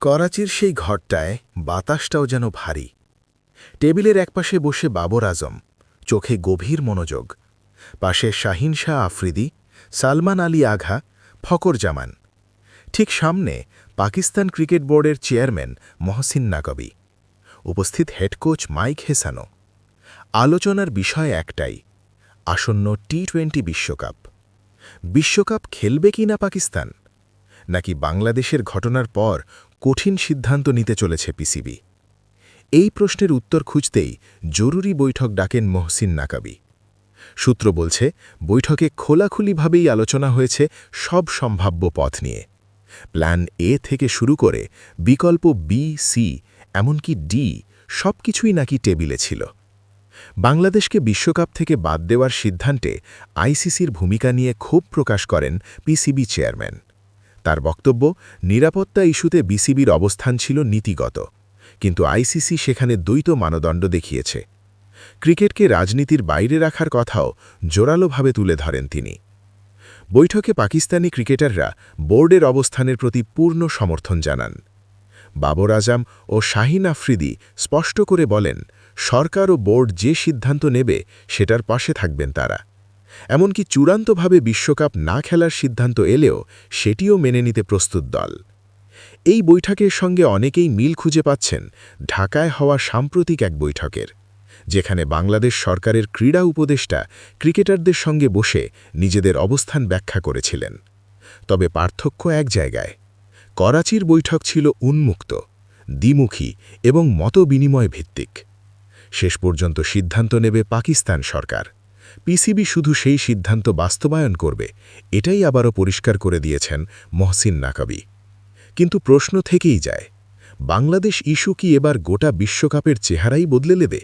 করাচির সেই ঘরটায় বাতাসটাও যেন ভারী। টেবিলের একপাশে বসে বাবর আজম, চোখে গভীর মনোযোগ। পাশে শাহিন শাহ আফ্রিদি, সালমান আলী আঘা ফকর জামান। ঠিক সামনে পাকিস্তান ক্রিকেট বোর্ডের চেয়ারম্যান মহসিন নাকবি। উপস্থিত হেড কোচ মাইক হেসানো। আলোচনার বিষয় একটাই, আসন্ন টি টোয়েন্টি বিশ্বকাপ। বিশ্বকাপ খেলবে কি না পাকিস্তান? নাকি বাংলাদেশের ঘটনার পর কঠিন সিদ্ধান্ত নিতে চলেছে পিসিবি এই প্রশ্নের উত্তর খুঁজতেই জরুরি বৈঠক ডাকেন মহসিন নাকাবি। সূত্র বলছে, বৈঠকে খোলাখুলিভাবেই আলোচনা হয়েছে সব সম্ভাব্য পথ নিয়ে। প্ল্যান এ থেকে শুরু করে বিকল্প বি, সি, এমনকি ডি সব কিছুই নাকি টেবিলে ছিল। বাংলাদেশকে বিশ্বকাপ থেকে বাদ দেওয়ার সিদ্ধান্তে আইসিসির ভূমিকা নিয়ে ক্ষোভ প্রকাশ করেন পিসিবি চেয়ারম্যান। তার বক্তব্য, নিরাপত্তা ইস্যুতে বিসিবির অবস্থান ছিল নীতিগত, কিন্তু আইসিসি সেখানে দ্বৈত মানদণ্ড দেখিয়েছে। ক্রিকেটকে রাজনীতির বাইরে রাখার কথাও জোরালোভাবে তুলে ধরেন তিনি। বৈঠকে পাকিস্তানি ক্রিকেটাররা বোর্ডের অবস্থানের প্রতি পূর্ণ সমর্থন জানান। বাবর আজম ও শাহিন আফ্রিদি স্পষ্ট করে বলেন, সরকার ও বোর্ড যে সিদ্ধান্ত নেবে, সেটার পাশে থাকবেন তারা। এমনকি চূড়ান্তভাবে বিশ্বকাপ না খেলার সিদ্ধান্ত এলেও সেটিও মেনে নিতে প্রস্তুত দল। এই বৈঠকের সঙ্গে অনেকেই মিল খুঁজে পাচ্ছেন ঢাকায় হওয়া সাম্প্রতিক এক বৈঠকের, যেখানে বাংলাদেশ সরকারের ক্রীড়া উপদেষ্টা ক্রিকেটারদের সঙ্গে বসে নিজেদের অবস্থান ব্যাখ্যা করেছিলেন। তবে পার্থক্য এক জায়গায়, করাচির বৈঠক ছিল উন্মুক্ত, দ্বিমুখী এবং মতবিনিময় ভিত্তিক। শেষ পর্যন্ত সিদ্ধান্ত নেবে পাকিস্তান সরকার। পিসিবি শুধু সেই সিদ্ধান্ত বাস্তবায়ন করবে, এটাই আবারও পরিষ্কার করে দিয়েছেন মহসিন নাকাবি। কিন্তু প্রশ্ন থেকেই যায়, বাংলাদেশ ইস্যু কি এবার গোটা বিশ্বকাপের চেহারাই বদলে নেবে?